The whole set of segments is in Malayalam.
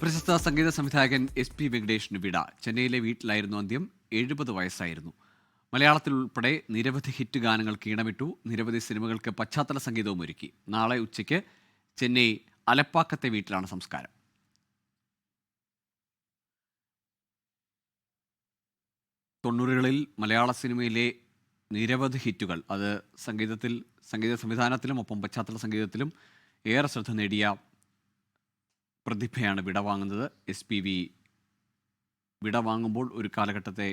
പ്രശസ്ത സംഗീത സംവിധായകൻ എസ് പി വെങ്കടേഷിന് വിട. ചെന്നൈയിലെ വീട്ടിലായിരുന്നു അന്ത്യം. എഴുപത് വയസ്സായിരുന്നു. മലയാളത്തിൽ ഉൾപ്പെടെ നിരവധി ഹിറ്റ് ഗാനങ്ങൾ കീണമിട്ടു. നിരവധി സിനിമകൾക്ക് പശ്ചാത്തല സംഗീതവും ഒരുക്കി. നാളെ ഉച്ചയ്ക്ക് ചെന്നൈ അലപ്പാക്കത്തെ വീട്ടിലാണ് സംസ്കാരം. തൊണ്ണൂറുകളിൽ മലയാള സിനിമയിലെ നിരവധി ഹിറ്റുകൾ. അത് സംഗീതത്തിൽ സംഗീത സംവിധാനത്തിലും ഒപ്പം പശ്ചാത്തല സംഗീതത്തിലും ഏറെ ശ്രദ്ധ നേടിയ പ്രതിഭയാണ് വിടവാങ്ങുന്നത് എസ് പി വി വിടവാങ്ങുമ്പോൾ ഒരു കാലഘട്ടത്തെ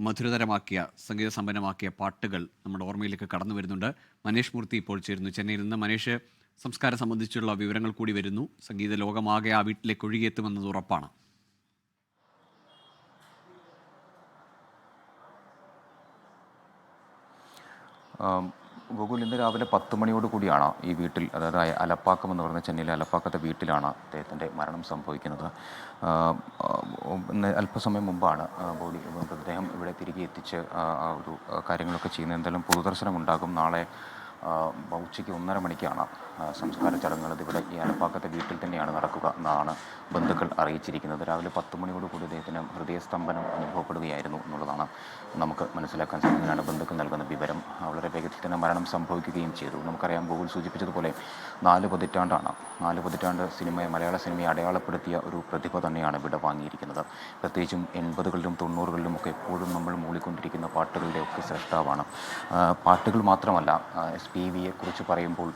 മധുരതരമാക്കിയ സംഗീത സമ്പന്നമാക്കിയ പാട്ടുകൾ നമ്മുടെ ഓർമ്മയിലേക്ക് കടന്നു വരുന്നുണ്ട്. മനേഷ് മൂർത്തി ഇപ്പോൾ ചേരുന്നു. ചെന്നൈയിൽ നിന്ന് മനേഷ് സംസ്കാരം സംബന്ധിച്ചുള്ള വിവരങ്ങൾ കൂടി വരുന്നു. സംഗീത ലോകമാകെ ആ വീട്ടിലേക്ക് ഒഴുകിയെത്തുമെന്നത് ഉറപ്പാണ്. ആം, ഗോകുൽ ഇന്ന് രാവിലെ പത്ത് മണിയോട് കൂടിയാണ് ഈ വീട്ടിൽ അതായത് അലപ്പാക്കം എന്ന് പറയുന്ന ചെന്നൈയിലെ അലപ്പാക്കത്തെ വീട്ടിലാണ് അദ്ദേഹത്തിന്റെ മരണം സംഭവിക്കുന്നത്. അല്പസമയം മുമ്പാണ് ബോഡി മൃതദേഹം ഇവിടെ തിരികെ എത്തിച്ച് ഒരു കാര്യങ്ങളൊക്കെ ചെയ്യുന്നത്. എന്തായാലും പൊതുദർശനം ഉണ്ടാകും നാളെ ഉച്ചയ്ക്ക് ഒന്നര മണിക്കാണ് സംസ്കാര ചടങ്ങുകൾ ഇവിടെ ഈ അനപ്പാക്കത്തെ വീട്ടിൽ തന്നെയാണ് നടക്കുക എന്നാണ് ബന്ധുക്കൾ അറിയിച്ചിരിക്കുന്നത്. രാവിലെ പത്ത് മണിയോട് കൂടി അദ്ദേഹത്തിന് ഹൃദയസ്തംഭനം അനുഭവപ്പെടുകയായിരുന്നു എന്നുള്ളതാണ് നമുക്ക് മനസ്സിലാക്കാൻ സാധിക്കുന്നതാണ് ബന്ധുക്കൾ നൽകുന്ന വിവരം. വളരെ വേഗത്തിൽ തന്നെ മരണം സംഭവിക്കുകയും ചെയ്തു. നമുക്കറിയാം ഗൂഗിൾ സൂചിപ്പിച്ചതുപോലെ നാല് പതിറ്റാണ്ടാണ് നാല് പതിറ്റാണ്ട് സിനിമയെ മലയാള സിനിമയെ അടയാളപ്പെടുത്തിയ ഒരു പ്രതിഭ തന്നെയാണ് ഇവിടെ വാങ്ങിയിരിക്കുന്നത്. പ്രത്യേകിച്ചും എൺപതുകളിലും തൊണ്ണൂറുകളിലും ഒക്കെ എപ്പോഴും നമ്മൾ മൂളിക്കൊണ്ടിരിക്കുന്ന പാട്ടുകളുടെ ഒക്കെ സൃഷ്ടാവാണ്. പാട്ടുകൾ മാത്രമല്ല എസ് പി വിയെ കുറിച്ച് പറയുമ്പോൾ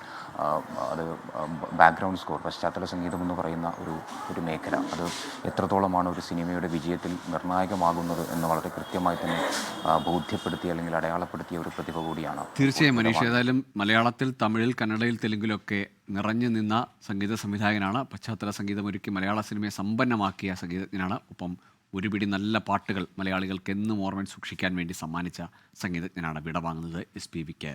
അത് ബാക്ക്ഗ്രൗണ്ട് സ്കോർ പശ്ചാത്തല സംഗീതം എന്ന് പറയുന്ന ഒരു ഒരു മേഖല. അത് എത്രത്തോളമാണ് ഒരു സിനിമയുടെ വിജയത്തിൽ നിർണായകമാകുന്നത് എന്ന് വളരെ കൃത്യമായി തന്നെ ബോധ്യപ്പെടുത്തി ബോധ്യപ്പെടുത്തിയ അല്ലെങ്കിൽ അടയാളപ്പെടുത്തിയ ഒരു പ്രതിഭ കൂടിയാണ് തീർച്ചയായും മനീഷ്. ഏതായാലും മലയാളത്തിൽ തമിഴിൽ കന്നഡയിൽ തെലുങ്കിലൊക്കെ നിറഞ്ഞു നിന്ന സംഗീത സംവിധായകനാണ്. പശ്ചാത്തല സംഗീതം ഒരുക്കി മലയാള സിനിമയെ സമ്പന്നമാക്കിയ സംഗീതജ്ഞനാണ്. ഒപ്പം ഒരുപിടി നല്ല പാട്ടുകൾ മലയാളികൾക്ക് എന്നും ഓർമ്മയിൽ സൂക്ഷിക്കാൻ വേണ്ടി സമ്മാനിച്ച സംഗീതജ്ഞനാണ് വിടവാങ്ങുന്നത് എസ് പി വിക്ക്.